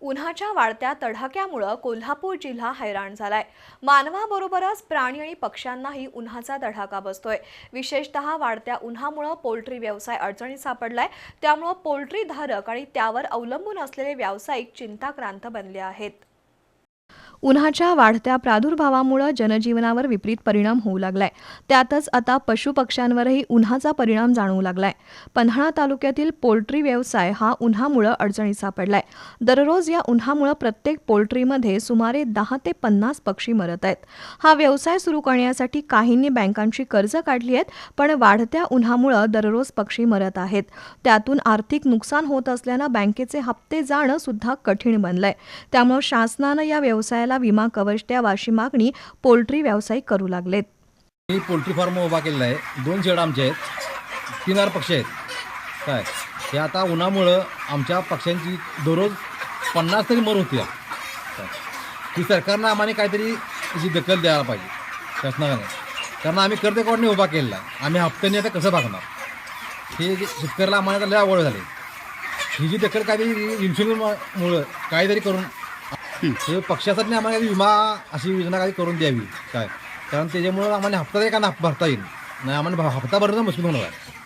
उन्हाच्या वाढत्या तडाख्यामुळं कोल्हापूर जिल्हा हैराण झालाय. मानवाबरोबरच प्राणी आणि पक्ष्यांनाही उन्हाचा तडाखा बसतोय. विशेषतः वाढत्या उन्हामुळं पोल्ट्री व्यवसाय अडचणीत सापडलाय. त्यामुळं पोल्ट्री धारक आणि त्यावर अवलंबून असलेले व्यावसायिक चिंताक्रांत बनले आहेत. उन्हाच्या वाढत्या प्रादुर्भावामुळे जनजीवनावर विपरीत परिणाम होऊ लागलाय. त्यातच आता पशुपक्ष्यांवरही उन्हाचा परिणाम जाणवू लागलाय. पन्हाळा तालुक्यातील पोल्ट्री व्यवसाय हा उन्हामुळं अडचणीत सापडलाय. दररोज या उन्हामुळं प्रत्येक पोल्ट्रीमध्ये सुमारे दहा ते पन्नास पक्षी मरत आहेत. हा व्यवसाय सुरू करण्यासाठी काहींनी बँकांची कर्ज काढली आहेत पण वाढत्या उन्हामुळं दररोज पक्षी मरत आहेत. त्यातून आर्थिक नुकसान होत असल्यानं बँकेचे हप्ते जाणं सुद्धा कठीण बनलंय. त्यामुळं शासनानं या व्यवसायाला विमा कवच द्यावा अशी मागणी पोल्ट्री व्यावसायिक करू लागलेत. मी पोल्ट्री फार्म उभा केलेला आहे. दोन शेड आमचे आहेत. तीन हजार पक्षी आहेत. काय? हे आता उन्हामुळं आमच्या पक्ष्यांची दररोज पन्नास तरी मर होती. ती सरकारनं आम्हाला काहीतरी त्याची दखल द्यायला पाहिजे. शासनाने कारण आम्ही कर्जकावडने उभा केलेला आहे. आम्ही हप्त्याने आता कसं भागणार? हे जे शेतकऱ्याला आम्हाला लय आवड झाली. ही जी दखल काहीतरी इन्शुरन्समुळं काहीतरी करून हे पक्षासाठी आम्हाला काही विमा अशी योजना काही करून द्यावी. काय? कारण त्याच्यामुळं आम्हाला हप्ता एका भरता येईल. नाही आम्हाला हप्ता भरणं मुश्किल होणार आहे.